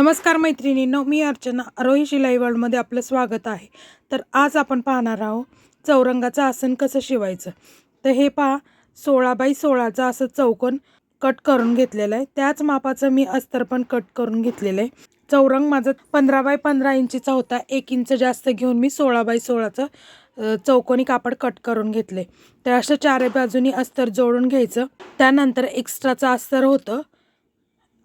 नमस्कार मैत्रिणींनो मी अर्चना. आरोही शिलाई वर्ल्डमध्ये आपलं स्वागत आहे. तर आज आपण पाहणार आहोत चौरंगाचं आसन कसं शिवायचं? तर हे पहा सोळा बाय सोळाचं असं चौकोन कट करून घेतलेलं आहे. त्याच मापाचं मी अस्तर पण कट करून घेतलेलं आहे. चौरंग माझं पंधरा बाय पंधरा इंचीचा होता. एक इंच जास्त घेऊन मी सोळा बाय सोळाचं चौकोनी कापड कट करून घेतले. तर असं चारही बाजूनी अस्तर जोडून घ्यायचं. त्यानंतर एक्स्ट्राचं अस्तर होतं.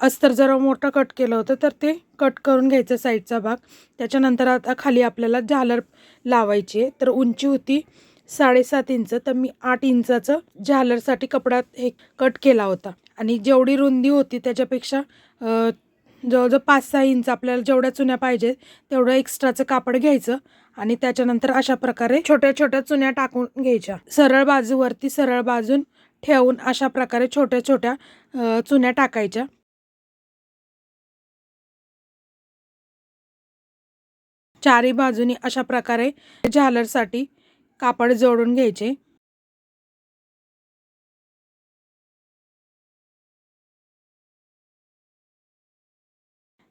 अस्तर जरा मोठं कट केलं होतं तर ते कट करून घ्यायचं साईडचा भाग. त्याच्यानंतर आता खाली आपल्याला झालर लावायची आहे. तर उंची होती साडेसात इंच तर मी आठ इंचाचं झालरसाठी कपडा हे कट केला होता. आणि जेवढी रुंदी होती त्याच्यापेक्षा जवळजवळ पाच सहा इंच आपल्याला जेवढ्या चुन्या पाहिजे तेवढं एक्स्ट्राचं कापड घ्यायचं आणि त्याच्यानंतर अशा प्रकारे छोट्या छोट्या चुन्या टाकून घ्यायच्या. सरळ बाजूवरती सरळ बाजून ठेवून अशा प्रकारे छोट्या छोट्या चुन्या टाकायच्या. चारी बाजूनी अशा प्रकारे झालरसाठी कापड जोडून घ्यायचे.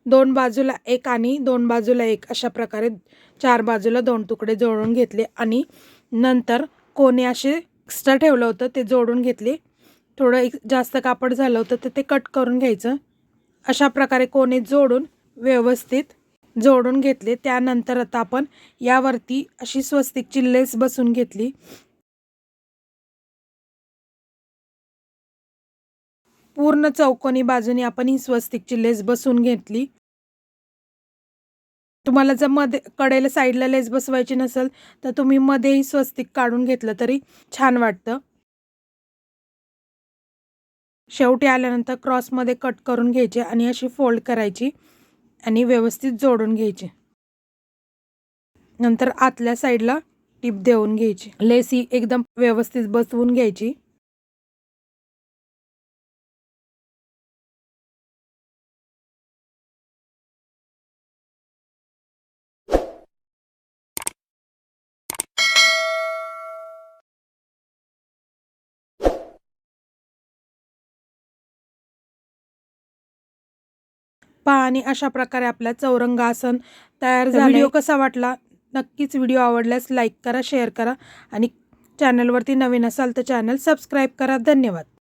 दोन बाजूला एक आणि दोन बाजूला एक अशा प्रकारे चार बाजूला दोन तुकडे जोडून घेतले आणि नंतर कोणी असे एक्स्ट्रा ठेवलं होतं ते जोडून घेतले. थोडं एक जास्त कापड झालं होतं तर ते कट करून घ्यायचं. अशा प्रकारे कोणी जोडून व्यवस्थित जोडून घेतले. त्यानंतर आता आपण यावरती अशी स्वस्तिकची लेस बसून घेतली. पूर्ण चौकोनी बाजूने आपण ही स्वस्तिकची लेस बसून घेतली. तुम्हाला जर मध्ये कडेला साईडला लेस बसवायची नसेल तर तुम्ही मध्येही स्वस्तिक काढून घेतलं तरी छान वाटतं. शेवटी आल्यानंतर क्रॉसमध्ये कट करून घ्यायचे आणि अशी फोल्ड करायची. आणि व्यवस्थित जोडून घ्यायचे. नंतर आतल्या साईडला टीप देऊन घ्यायची. लेस ही एकदम व्यवस्थित बसवून घ्यायची. पहा आणि अशा प्रकारे आपला चौरंगासन तयार झाला. व्हिडिओ कसा वाटला? नक्कीच व्हिडिओ आवडल्यास लाईक करा शेअर करा आणि चॅनलवरती नवीन असाल तर चॅनल सबस्क्राईब करा. धन्यवाद.